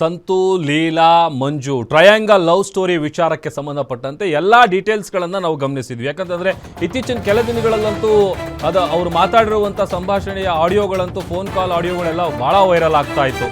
Santhu, Leela, Manju, triangle love story ವಿಚಾರಕ್ಕೆ ಸಂಬಂಧಪಟ್ಟಂತೆ ಎಲ್ಲ ಡೀಟೇಲ್ಸ್ಗಳನ್ನು ನಾವು ಗಮನಿಸಿದ್ವಿ. ಯಾಕಂತಂದರೆ ಇತ್ತೀಚಿನ ಕೆಲ ದಿನಗಳಲ್ಲಂತೂ ಅದು ಅವ್ರು ಮಾತಾಡಿರುವಂಥ ಸಂಭಾಷಣೆಯ ಆಡಿಯೋಗಳಂತೂ ಫೋನ್ ಕಾಲ್ ಆಡಿಯೋಗಳೆಲ್ಲ ಭಾಳ ವೈರಲ್ ಆಗ್ತಾ ಇತ್ತು.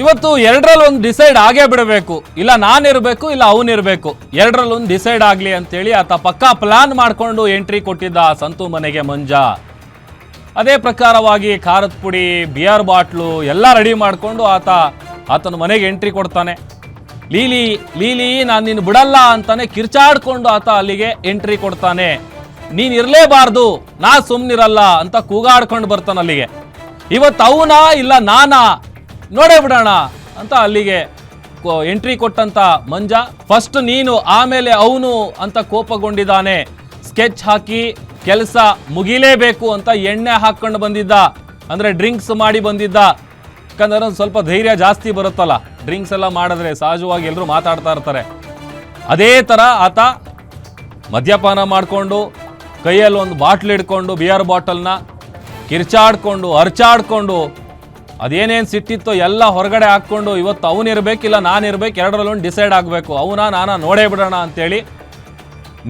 ಇವತ್ತು ಎರಡರಲ್ಲಿ ಒಂದು ಡಿಸೈಡ್ ಆಗೇ ಬಿಡಬೇಕು. ಇಲ್ಲ ನಾನಿರಬೇಕು ಇಲ್ಲ ಅವನಿರಬೇಕು ಎರಡರಲ್ಲಿ ಒಂದು ಡಿಸೈಡ್ ಆಗಲಿ ಅಂತೇಳಿ ಆತ ಪಕ್ಕಾ ಪ್ಲಾನ್ ಮಾಡಿಕೊಂಡು ಎಂಟ್ರಿ ಕೊಟ್ಟಿದ್ದ ಸಂತು ಮನೆಗೆ ಮಂಜ. ಅದೇ ಪ್ರಕಾರವಾಗಿ ಖಾರದ ಪುಡಿ ಬಿಯರ್ ಬಾಟ್ಲು ಎಲ್ಲ ರೆಡಿ ಮಾಡಿಕೊಂಡು ಆತ ಆತನ ಮನೆಗೆ ಎಂಟ್ರಿ ಕೊಡ್ತಾನೆ. ಲೀಲಿ ಲೀಲಿ ನಾನು ನಿನ್ನ ಬಿಡಲ್ಲ ಅಂತಾನೆ ಕಿರ್ಚಾಡ್ಕೊಂಡು ಆತ ಅಲ್ಲಿಗೆ ಎಂಟ್ರಿ ಕೊಡ್ತಾನೆ. ನೀನು ಇರಲೇಬಾರ್ದು, ನಾ ಸುಮ್ಮನಿರಲ್ಲ ಅಂತ ಕೂಗಾಡ್ಕೊಂಡು ಬರ್ತಾನೆ ಅಲ್ಲಿಗೆ. ಇವತ್ತು ಅವನಾ ಇಲ್ಲ ನಾನಾ? ನೋಡೇ ಬಿಡೋಣ ಅಂತ ಅಲ್ಲಿಗೆ ಎಂಟ್ರಿ ಕೊಟ್ಟಂತ ಮಂಜ. ಫಸ್ಟ್ ನೀನು, ಆಮೇಲೆ ಅವನು ಅಂತ ಕೋಪಗೊಂಡಿದ್ದಾನೆ. ಸ್ಕೆಚ್ ಹಾಕಿ ಕೆಲಸ ಮುಗಿಲೇಬೇಕು ಅಂತ ಎಣ್ಣೆ ಹಾಕೊಂಡು ಬಂದಿದ್ದ. ಅಂದ್ರೆ ಡ್ರಿಂಕ್ಸ್ ಮಾಡಿ ಬಂದಿದ್ದ. ಯಾಕಂದ್ರೆ ಸ್ವಲ್ಪ ಧೈರ್ಯ ಜಾಸ್ತಿ ಬರುತ್ತಲ್ಲ. ಡ್ರಿಂಕ್ಸ್ ಎಲ್ಲ ಮಾಡಿದ್ರೆ ಸಹಜವಾಗಿ ಎಲ್ಲರೂ ಮಾತಾಡ್ತಾ ಇರ್ತಾರೆ. ಅದೇ ಥರ ಆತ ಮದ್ಯಪಾನ ಮಾಡಿಕೊಂಡು, ಕೈಯಲ್ಲಿ ಒಂದು ಬಾಟ್ಲ್ ಹಿಡ್ಕೊಂಡು ಬಿಯರ್ ಬಾಟಲ್ನ ಕಿರ್ಚಾಡ್ಕೊಂಡು ಅರ್ಚಾಡ್ಕೊಂಡು ಅದೇನೇನು ಸಿಟ್ಟಿತ್ತೋ ಎಲ್ಲ ಹೊರಗಡೆ ಹಾಕ್ಕೊಂಡು ಇವತ್ತು ಅವನಿರ್ಬೇಕಿಲ್ಲ ನಾನಿರ್ಬೇಕು ಎರಡರಲ್ಲೊಂದು ಡಿಸೈಡ್ ಆಗಬೇಕು. ಅವನ, ನಾನ ನೋಡೇ ಬಿಡೋಣ ಅಂತೇಳಿ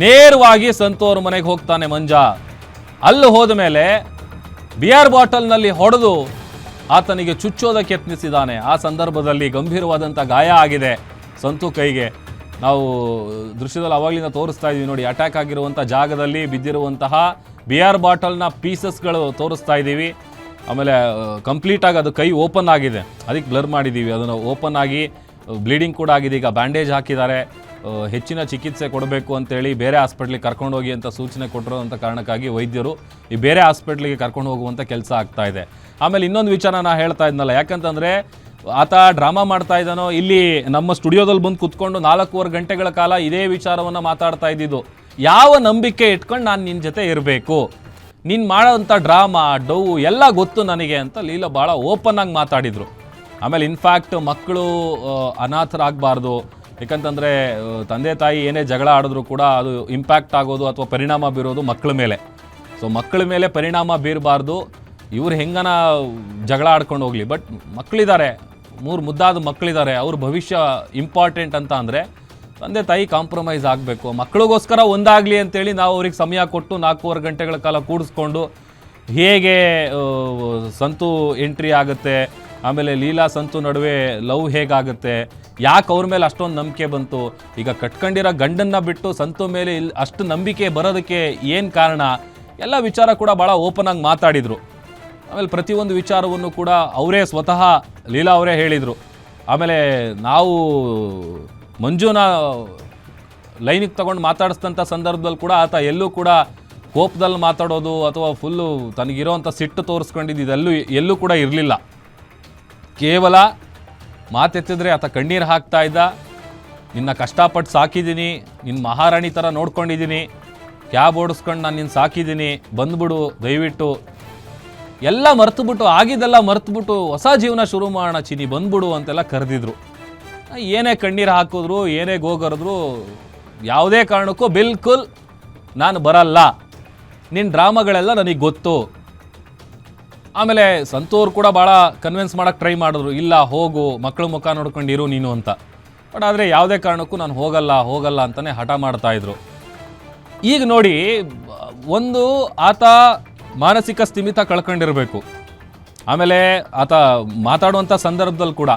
ನೇರವಾಗಿ ಸಂತೋರ್ ಮನೆಗೆ ಹೋಗ್ತಾನೆ ಮಂಜ. ಅಲ್ಲಿ ಹೋದ ಮೇಲೆ ಬಿಯರ್ ಬಾಟಲ್ನಲ್ಲಿ ಹೊಡೆದು ಆತನಿಗೆ ಚುಚ್ಚೋದಕ್ಕೆ ಯತ್ನಿಸಿದ್ದಾನೆ ಆ ಸಂದರ್ಭದಲ್ಲಿ ಗಂಭೀರವಾದಂಥ ಗಾಯ ಆಗಿದೆ ಸಂತು ಕೈಗೆ. ನಾವು ದೃಶ್ಯದಲ್ಲಿ ಅವಾಗಲಿಂದ ತೋರಿಸ್ತಾ ಇದ್ದೀವಿ ನೋಡಿ ಅಟ್ಯಾಕ್ ಆಗಿರುವಂಥ ಜಾಗದಲ್ಲಿ ಬಿದ್ದಿರುವಂತಹ ಬಿಯರ್ ಬಾಟಲ್ನ ಪೀಸಸ್ಗಳು ತೋರಿಸ್ತಾ ಇದ್ದೀವಿ. ಆಮೇಲೆ ಕಂಪ್ಲೀಟಾಗಿ ಅದು ಕೈ ಓಪನ್ ಆಗಿದೆ. ಅದಕ್ಕೆ ಬ್ಲರ್ ಮಾಡಿದ್ದೀವಿ ಅದನ್ನು ಓಪನ್ ಆಗಿ ಬ್ಲೀಡಿಂಗ್ ಕೂಡ ಆಗಿದೆ. ಈಗ ಬ್ಯಾಂಡೇಜ್ ಹಾಕಿದ್ದಾರೆ. ಹೆಚ್ಚಿನ ಚಿಕಿತ್ಸೆ ಕೊಡಬೇಕು ಅಂತೇಳಿ ಬೇರೆ ಹಾಸ್ಪಿಟ್ಲಿಗೆ ಕರ್ಕೊಂಡು ಹೋಗಿ ಅಂತ ಸೂಚನೆ ಕೊಟ್ಟಿರೋಂಥ ಕಾರಣಕ್ಕಾಗಿ ವೈದ್ಯರು ಈ ಬೇರೆ ಹಾಸ್ಪಿಟ್ಲಿಗೆ ಕರ್ಕೊಂಡು ಹೋಗುವಂಥ ಕೆಲಸ ಆಗ್ತಾ ಇದೆ. ಆಮೇಲೆ ಇನ್ನೊಂದು ವಿಚಾರ ನಾನು ಹೇಳ್ತಾ ಇದ್ನಲ್ಲ, ಯಾಕಂತಂದರೆ ಆತ ಡ್ರಾಮಾ ಮಾಡ್ತಾ ಇದ್ದಾನೋ, ಇಲ್ಲಿ ನಮ್ಮ ಸ್ಟುಡಿಯೋದಲ್ಲಿ ಬಂದು ಕುತ್ಕೊಂಡು ನಾಲ್ಕೂವರೆ ಗಂಟೆಗಳ ಕಾಲ ಇದೇ ವಿಚಾರವನ್ನು ಮಾತಾಡ್ತಾ ಇದ್ದಿದ್ದು. ಯಾವ ನಂಬಿಕೆ ಇಟ್ಕೊಂಡು ನಾನು ನಿನ್ನ ಜೊತೆ ಇರಬೇಕು? ನೀನು ಮಾಡೋಂಥ ಡ್ರಾಮಾ, ಡೌ ಎಲ್ಲ ಗೊತ್ತು ನನಗೆ ಅಂತ ಲೀಲಾ ಭಾಳ ಓಪನ್ ಆಗಿ ಮಾತಾಡಿದರು. ಆಮೇಲೆ ಇನ್ಫ್ಯಾಕ್ಟ್ ಮಕ್ಕಳು ಅನಾಥರಾಗಬಾರ್ದು. ಯಾಕಂತಂದರೆ ತಂದೆ ತಾಯಿ ಏನೇ ಜಗಳ ಆಡಿದ್ರು ಕೂಡ ಅದು ಇಂಪ್ಯಾಕ್ಟ್ ಆಗೋದು ಅಥವಾ ಪರಿಣಾಮ ಬೀರೋದು ಮಕ್ಕಳ ಮೇಲೆ. ಸೊ ಮಕ್ಕಳ ಮೇಲೆ ಪರಿಣಾಮ ಬೀರಬಾರ್ದು. ಇವ್ರು ಹೆಂಗನ ಜಗಳ ಆಡ್ಕೊಂಡು ಹೋಗಲಿ. ಬಟ್ ಮಕ್ಕಳಿದ್ದಾರೆ. ಮೂರು ಮುದ್ದಾದ ಮಕ್ಕಳಿದ್ದಾರೆ. ಅವ್ರ ಭವಿಷ್ಯ ಇಂಪಾರ್ಟೆಂಟ್ ಅಂತ ಅಂದರೆ ತಂದೆ ತಾಯಿ ಕಾಂಪ್ರಮೈಸ್ ಆಗಬೇಕು. ಮಕ್ಕಳಿಗೋಸ್ಕರ ಒಂದಾಗಲಿ ಅಂತೇಳಿ ನಾವು ಅವ್ರಿಗೆ ಸಮಯ ಕೊಟ್ಟು ನಾಲ್ಕೂವರೆ ಗಂಟೆಗಳ ಕಾಲ ಕೂಡಿಸ್ಕೊಂಡು ಹೇಗೆ ಸಂತು ಎಂಟ್ರಿ ಆಗುತ್ತೆ, ಆಮೇಲೆ ಲೀಲಾ ಸಂತು ನಡುವೆ ಲವ್ ಹೇಗಾಗುತ್ತೆ, ಯಾಕೆ ಅವ್ರ ಮೇಲೆ ಅಷ್ಟೊಂದು ನಂಬಿಕೆ ಬಂತು, ಈಗ ಕಟ್ಕೊಂಡಿರೋ ಗಂಡನ್ನು ಬಿಟ್ಟು ಸಂತು ಮೇಲೆ ಇಲ್ಲಿ ಅಷ್ಟು ನಂಬಿಕೆ ಬರೋದಕ್ಕೆ ಏನು ಕಾರಣ, ಎಲ್ಲ ವಿಚಾರ ಕೂಡ ಭಾಳ ಓಪನ್ ಆಗಿ ಮಾತಾಡಿದರು. ಆಮೇಲೆ ಪ್ರತಿಯೊಂದು ವಿಚಾರವನ್ನು ಕೂಡ ಅವರೇ ಸ್ವತಃ ಲೀಲಾ ಅವರೇ ಹೇಳಿದರು. ಆಮೇಲೆ ನಾವು ಮಂಜುನ, ಲೈನಿಗೆ ತಗೊಂಡು ಮಾತಾಡಿಸಿದಂಥ ಸಂದರ್ಭದಲ್ಲಿ ಕೂಡ ಆತ ಎಲ್ಲೂ ಕೂಡ ಕೋಪದಲ್ಲಿ ಮಾತಾಡೋದು ಅಥವಾ ಫುಲ್ಲು ತನಗಿರೋವಂಥ ಸಿಟ್ಟು ತೋರಿಸ್ಕೊಂಡಿದ್ದು ಇದೆಲ್ಲೂ ಎಲ್ಲೂ ಕೂಡ ಇರಲಿಲ್ಲ. ಕೇವಲ ಮಾತೆತ್ತಿದ್ರೆ ಆತ ಕಣ್ಣೀರು ಹಾಕ್ತಾ ಇದ್ದ. ನಿನ್ನ ಕಷ್ಟಪಟ್ಟು ಸಾಕಿದ್ದೀನಿ ನಿನ್ನ ಮಹಾರಾಣಿ ಥರ ನೋಡ್ಕೊಂಡಿದ್ದೀನಿ. ಕ್ಯಾಬ್ ಓಡಿಸ್ಕೊಂಡು ನಾನು ನಿನ್ನ ಸಾಕಿದ್ದೀನಿ, ಬಂದ್ಬಿಡು, ದಯವಿಟ್ಟು. ಎಲ್ಲ ಮರೆತುಬಿಟ್ಟು, ಆಗಿದ್ದೆಲ್ಲ ಮರ್ತುಬಿಟ್ಟು ಹೊಸ ಜೀವನ ಶುರು ಮಾಡೋಣ ಚಿನಿ ಬಂದ್ಬಿಡು ಅಂತೆಲ್ಲ ಕರೆದಿದ್ರು. ಏನೇ ಕಣ್ಣೀರು ಹಾಕಿದ್ರು, ಏನೇ ಗೋಗರಿದ್ರು, ಯಾವುದೇ ಕಾರಣಕ್ಕೂ ಬಿಲ್ಕುಲ್ ನಾನು ಬರಲ್ಲ. ನಿನ್ನ ಡ್ರಾಮಾಗಳೆಲ್ಲ ನನಗೆ ಗೊತ್ತು. ಆಮೇಲೆ ಸಂತೂರ್ ಕೂಡ ಭಾಳ ಕನ್ವಿನ್ಸ್ ಮಾಡೋಕ್ಕೆ ಟ್ರೈ ಮಾಡಿದ್ರು, ಇಲ್ಲ ಹೋಗು ಮಕ್ಕಳ ಮುಖ ನೋಡ್ಕೊಂಡಿರು ನೀನು ಅಂತ. ಬಟ್ ಆದರೆ ಯಾವುದೇ ಕಾರಣಕ್ಕೂ ನಾನು ಹೋಗಲ್ಲ ಹೋಗಲ್ಲ ಅಂತಲೇ ಹಠ ಮಾಡ್ತಾಯಿದ್ರು ಈಗ ನೋಡಿ, ಒಂದು ಆತ ಮಾನಸಿಕ ಸ್ಥಿಮಿತ ಕಳ್ಕೊಂಡಿರಬೇಕು. ಆಮೇಲೆ ಆತ ಮಾತಾಡುವಂಥ ಸಂದರ್ಭದಲ್ಲಿ ಕೂಡ